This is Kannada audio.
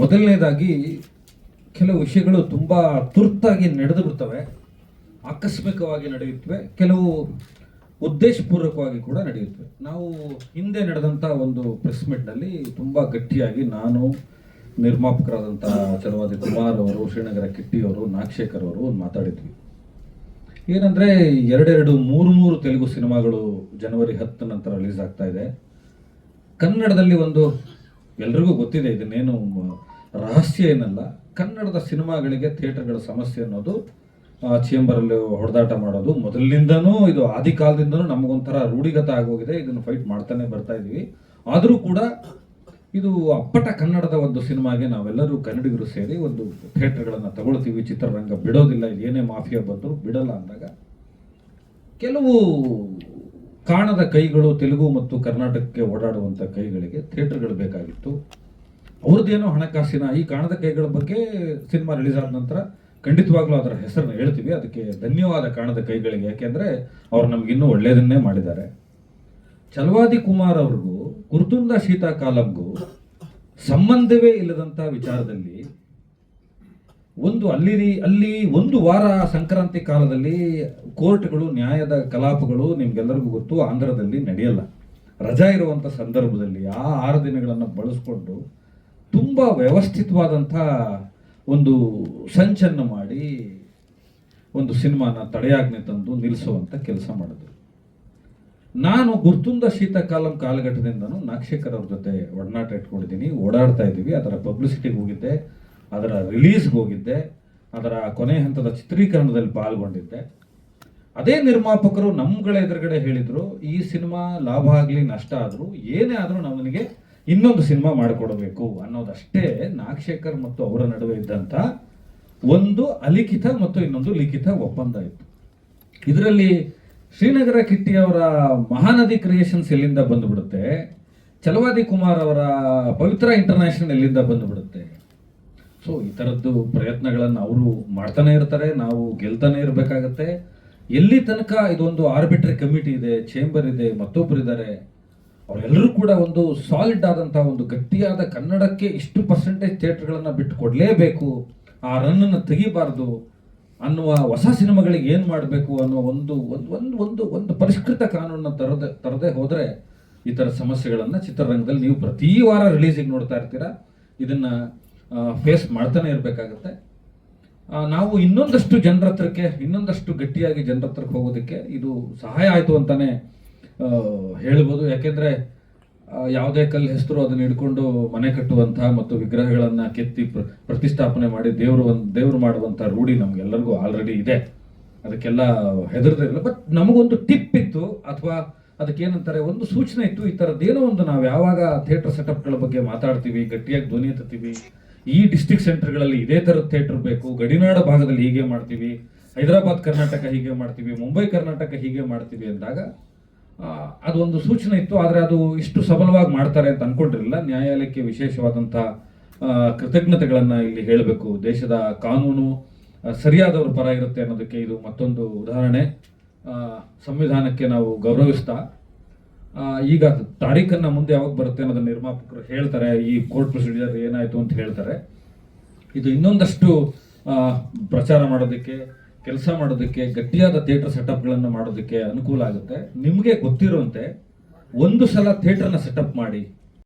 ಮೊದಲನೇದಾಗಿ ಕೆಲವು ವಿಷಯಗಳು ತುಂಬ ತುರ್ತಾಗಿ ನಡೆದು ಬಿಡ್ತವೆ, ಆಕಸ್ಮಿಕವಾಗಿ ನಡೆಯುತ್ತವೆ, ಕೆಲವು ಉದ್ದೇಶಪೂರ್ವಕವಾಗಿ ಕೂಡ ನಡೆಯುತ್ತವೆ. ನಾವು ಹಿಂದೆ ನಡೆದಂಥ ಒಂದು ಪ್ರೆಸ್ ಮೀಟ್ನಲ್ಲಿ ತುಂಬ ಗಟ್ಟಿಯಾಗಿ ನಾನು ನಿರ್ಮಾಪಕರಾದಂಥ ಚಲವಾದಿ ಕುಮಾರ್ ಅವರು, ಶ್ರೀನಗರ ಕಿಟ್ಟಿಯವರು ನಾಗಶೇಖರ್ ಅವರು ಒಂದು ಮಾತಾಡಿದ್ವಿ. ಏನಂದರೆ ಎರಡೆರಡು ಮೂರು ಮೂರು ತೆಲುಗು ಸಿನಿಮಾಗಳು ಜನವರಿ ಹತ್ತು ನಂತರ ರಿಲೀಸ್ ಆಗ್ತಾ ಇದೆ. ಕನ್ನಡದಲ್ಲಿ ಒಂದು ಎಲ್ರಿಗೂ ಗೊತ್ತಿದೆ ಇದನ್ನೇನು, ರಹಸ್ಯ ಏನಲ್ಲ, ಕನ್ನಡದ ಸಿನಿಮಾಗಳಿಗೆ ಥಿಯೇಟರ್ಗಳ ಸಮಸ್ಯೆ ಅನ್ನೋದು ಚೇಂಬರಲ್ಲಿ ಹೊಡೆದಾಟ ಮಾಡೋದು. ಮೊದಲಿನಿಂದನೂ ಇದು ಆದಿ ಕಾಲದಿಂದನೂ ನಮಗೊಂಥರ ರೂಢಿಗತ ಆಗೋಗಿದೆ, ಇದನ್ನು ಫೈಟ್ ಮಾಡ್ತಾನೆ ಬರ್ತಾ ಇದೀವಿ ಆದರೂ ಕೂಡ ಇದು ಅಪ್ಪಟ ಕನ್ನಡದ ಒಂದು ಸಿನಿಮಾಗೆ ನಾವೆಲ್ಲರೂ ಕನ್ನಡಿಗರು ಸೇರಿ ಒಂದು ಥಿಯೇಟರ್ಗಳನ್ನು ತಗೊಳ್ತೀವಿ, ಚಿತ್ರರಂಗ ಬಿಡೋದಿಲ್ಲ ಏನೇ ಮಾಫಿಯಾ ಬಂದರೂ ಬಿಡಲ್ಲ ಅಂದಾಗ, ಕೆಲವು ಕಾಣದ ಕೈಗಳು ತೆಲುಗು ಮತ್ತು ಕರ್ನಾಟಕಕ್ಕೆ ಓಡಾಡುವಂಥ ಕೈಗಳಿಗೆ ಥಿಯೇಟರ್ಗಳು ಬೇಕಾಗಿತ್ತು. ಅವ್ರದ್ದೇನೋ ಹಣಕಾಸಿನ ಈ ಕಾಣದ ಕೈಗಳ ಬಗ್ಗೆ ಸಿನಿಮಾ ರಿಲೀಸ್ ಆದ ನಂತರ ಖಂಡಿತವಾಗ್ಲೂ ಅದರ ಹೆಸರನ್ನು ಹೇಳ್ತೀವಿ. ಅದಕ್ಕೆ ಧನ್ಯವಾದ ಕಾಣದ ಕೈಗಳಿಗೆ. ಯಾಕೆಂದರೆ ಅವ್ರು ನಮಗಿನ್ನೂ ಒಳ್ಳೆಯದನ್ನೇ ಮಾಡಿದ್ದಾರೆ. ಚಲವಾದಿ ಕುಮಾರ್ ಅವ್ರಿಗೂ ಕುರ್ತುಂದ ಶೀತಾಕಾಲಂಗೂ ಸಂಬಂಧವೇ ಇಲ್ಲದಂಥ ವಿಚಾರದಲ್ಲಿ ಒಂದು ಅಲ್ಲಿ ಅಲ್ಲಿ ಒಂದು ವಾರ ಸಂಕ್ರಾಂತಿ ಕಾಲದಲ್ಲಿ ಕೋರ್ಟ್ಗಳು, ನ್ಯಾಯದ ಕಲಾಪಗಳು ನಿಮ್ಗೆಲ್ಲರಿಗೂ ಗೊತ್ತು, ಆಂಧ್ರದಲ್ಲಿ ನಡೆಯಲ್ಲ. ರಜಾ ಇರುವಂಥ ಸಂದರ್ಭದಲ್ಲಿ ಆ ಆರು ದಿನಗಳನ್ನು ಬಳಸ್ಕೊಂಡು ತುಂಬ ವ್ಯವಸ್ಥಿತವಾದಂಥ ಒಂದು ಸಂಚನ್ನು ಮಾಡಿ ಒಂದು ಸಿನಿಮಾನ ತಡೆಯಾಜ್ಞೆ ತಂದು ನಿಲ್ಲಿಸುವಂಥ ಕೆಲಸ ಮಾಡಿದ್ರು. ನಾನು ಗುರ್ತುಂದ ಶೀತಕಾಲಂ ಕಾಲಘಟ್ಟದಿಂದನೂ ನಾಗಶೇಖರ್ ಅವ್ರ ಜೊತೆ ಒಡನಾಟ ಇಟ್ಕೊಂಡಿದ್ದೀನಿ, ಓಡಾಡ್ತಾ ಇದ್ದೀವಿ ಅದರ ಪಬ್ಲಿಸಿಟಿಗೆ ಹೋಗಿದ್ದೆ. ಅದರ ರಿಲೀಸ್ಗೆ ಹೋಗಿದ್ದೆ, ಅದರ ಕೊನೆ ಹಂತದ ಚಿತ್ರೀಕರಣದಲ್ಲಿ ಪಾಲ್ಗೊಂಡಿದ್ದೆ. ಅದೇ ನಿರ್ಮಾಪಕರು ನಮ್ಗಳ ಎದುರುಗಡೆ ಹೇಳಿದರು, ಈ ಸಿನಿಮಾ ಲಾಭ ಆಗಲಿ ನಷ್ಟ ಆದರೂ ಏನೇ ಆದರೂ ನಮನಿಗೆ ಇನ್ನೊಂದು ಸಿನಿಮಾ ಮಾಡಿಕೊಡಬೇಕು ಅನ್ನೋದಷ್ಟೇ ನಾಗಶೇಖರ್ ಮತ್ತು ಅವರ ನಡುವೆ ಇದ್ದಂಥ ಒಂದು ಅಲಿಖಿತ ಮತ್ತು ಇನ್ನೊಂದು ಲಿಖಿತ ಒಪ್ಪಂದ ಇತ್ತು. ಇದರಲ್ಲಿ ಶ್ರೀನಗರ ಕಿಟ್ಟಿ ಅವರ ಮಹಾನದಿ ಕ್ರಿಯೇಷನ್ಸ್ ಎಲ್ಲಿಂದ ಬಂದುಬಿಡುತ್ತೆ, ಚಲವಾದಿ ಕುಮಾರ್ ಅವರ ಪವಿತ್ರ ಇಂಟರ್ನ್ಯಾಷನಲ್ ಎಲ್ಲಿಂದ ಬಂದುಬಿಡುತ್ತೆ ಸೊ, ಈ ಥರದ್ದು ಪ್ರಯತ್ನಗಳನ್ನು ಅವರು ಮಾಡ್ತಾನೆ ಇರ್ತಾರೆ, ನಾವು ಗೆಲ್ತಾನೆ ಇರಬೇಕಾಗತ್ತೆ. ಎಲ್ಲಿ ತನಕ ಇದೊಂದು ಆರ್ಬಿಟ್ರಿ ಕಮಿಟಿ ಇದೆ ಚೇಂಬರ್ ಇದೆ ಮತ್ತೊಬ್ಬರು ಇದ್ದಾರೆ ಅವರೆಲ್ಲರೂ ಕೂಡ ಒಂದು ಸಾಲಿಡ್ ಆದಂತಹ ಒಂದು ಗಟ್ಟಿಯಾದ ಕನ್ನಡಕ್ಕೆ ಇಷ್ಟು ಪರ್ಸೆಂಟೇಜ್ ಥಿಯೇಟ್ರ್ಗಳನ್ನು ಬಿಟ್ಟು ಕೊಡಲೇಬೇಕು ಆ ರನ್ನನ್ನು ತೆಗಿಬಾರ್ದು ಅನ್ನುವ ಹೊಸ ಸಿನಿಮಾಗಳಿಗೆ ಏನು ಮಾಡಬೇಕು ಅನ್ನೋ ಒಂದು ಒಂದು ಒಂದು ಒಂದು ಒಂದು ಪರಿಷ್ಕೃತ ಕಾನೂನನ್ನು ತರದೆ, ತರದೇ ಹೋದರೆ ಈ ಥರ ಸಮಸ್ಯೆಗಳನ್ನು ಚಿತ್ರರಂಗದಲ್ಲಿ ನೀವು ಪ್ರತಿ ವಾರ ರಿಲೀಸಿಗೆ ನೋಡ್ತಾ ಇರ್ತೀರಾ. ಇದನ್ನು ಫೇಸ್ ಮಾಡ್ತಾನೆ ಇರಬೇಕಾಗತ್ತೆ. ನಾವು ಇನ್ನೊಂದಷ್ಟು ಜನರ ಹತ್ರಕ್ಕೆ, ಇನ್ನೊಂದಷ್ಟು ಗಟ್ಟಿಯಾಗಿ ಜನರ ಹತ್ರಕ್ಕೆ ಹೋಗೋದಕ್ಕೆ ಇದು ಸಹಾಯ ಆಯಿತು ಅಂತಲೇ ಹೇಳ್ಬೋದು. ಯಾಕೆಂದರೆ ಯಾವುದೇ ಕಲ್ಲು ಹೆಸರು ಅದನ್ನು ಹಿಡ್ಕೊಂಡು ಮನೆ ಕಟ್ಟುವಂಥ ಮತ್ತು ವಿಗ್ರಹಗಳನ್ನು ಕೆತ್ತಿ ಪ್ರ- ಪ್ರತಿಷ್ಠಾಪನೆ ಮಾಡಿ ದೇವರು ಒಂದು, ದೇವರು ಮಾಡುವಂಥ ರೂಢಿ ನಮಗೆಲ್ಲರಿಗೂ ಆಲ್ರೆಡಿ ಇದೆ. ಅದಕ್ಕೆಲ್ಲ ಹೆದರ್ದಿರಲ್ಲ ಬಟ್ ನಮಗೊಂದು ಟಿಪ್ ಇತ್ತು, ಅಥವಾ ಅದಕ್ಕೇನಂತಾರೆ, ಒಂದು ಸೂಚನೆ ಇತ್ತು, ಈ ಥರದ್ದೇನೋ ಒಂದು ನಾವು ಯಾವಾಗ ಥಿಯೇಟರ್ ಸೆಟಪ್ಗಳ ಬಗ್ಗೆ ಮಾತಾಡ್ತೀವಿ, ಗಟ್ಟಿಯಾಗಿ ಧ್ವನಿ ಎತ್ತುತ್ತೀವಿ ಈ ಡಿಸ್ಟಿಕ್ ಸೆಂಟರ್ಗಳಲ್ಲಿ ಇದೇ ಥರದ ಥಿಯೇಟರ್ ಬೇಕು. ಗಡಿನಾಡ ಭಾಗದಲ್ಲಿ ಹೀಗೆ ಮಾಡ್ತೀವಿ. ಹೈದರಾಬಾದ್, ಕರ್ನಾಟಕ ಹೀಗೆ ಮಾಡ್ತೀವಿ. ಮುಂಬೈ, ಕರ್ನಾಟಕ ಹೀಗೆ ಮಾಡ್ತೀವಿ ಅಂದಾಗ ಅದೊಂದು ಸೂಚನೆ ಇತ್ತು. ಆದರೆ ಅದು ಇಷ್ಟು ಸಬಲವಾಗಿ ಮಾಡ್ತಾರೆ ಅಂತ ಅನ್ಕೊಂಡಿರಲಿಲ್ಲ. ನ್ಯಾಯಾಲಯಕ್ಕೆ ವಿಶೇಷವಾದಂಥ ಕೃತಜ್ಞತೆಗಳನ್ನು ಇಲ್ಲಿ ಹೇಳಬೇಕು. ದೇಶದ ಕಾನೂನು ಸರಿಯಾದವ್ರ ಪರ ಇರುತ್ತೆ ಅನ್ನೋದಕ್ಕೆ ಇದು ಮತ್ತೊಂದು ಉದಾಹರಣೆ. ಸಂವಿಧಾನಕ್ಕೆ ನಾವು ಗೌರವಿಸ್ತಾ ಈಗ ತಾರೀಖನ್ನು ಮುಂದೆ ಯಾವಾಗ ಬರುತ್ತೆ ಅನ್ನೋದನ್ನ ನಿರ್ಮಾಪಕರು ಹೇಳ್ತಾರೆ, ಈ ಕೋರ್ಟ್ ಪ್ರೊಸೀಜರ್ ಏನಾಯ್ತು ಅಂತ ಹೇಳ್ತಾರೆ. ಇದು ಇನ್ನೊಂದಷ್ಟು ಪ್ರಚಾರ ಮಾಡೋದಕ್ಕೆ, ಕೆಲಸ ಮಾಡೋದಕ್ಕೆ, ಗಟ್ಟಿಯಾದ ಥಿಯೇಟರ್ ಸೆಟಪ್ಗಳನ್ನು ಮಾಡೋದಕ್ಕೆ ಅನುಕೂಲ ಆಗುತ್ತೆ. ನಿಮಗೆ ಗೊತ್ತಿರುವಂತೆ, ಒಂದು ಸಲ ಥಿಯೇಟರ್ನ ಸೆಟಪ್ ಮಾಡಿ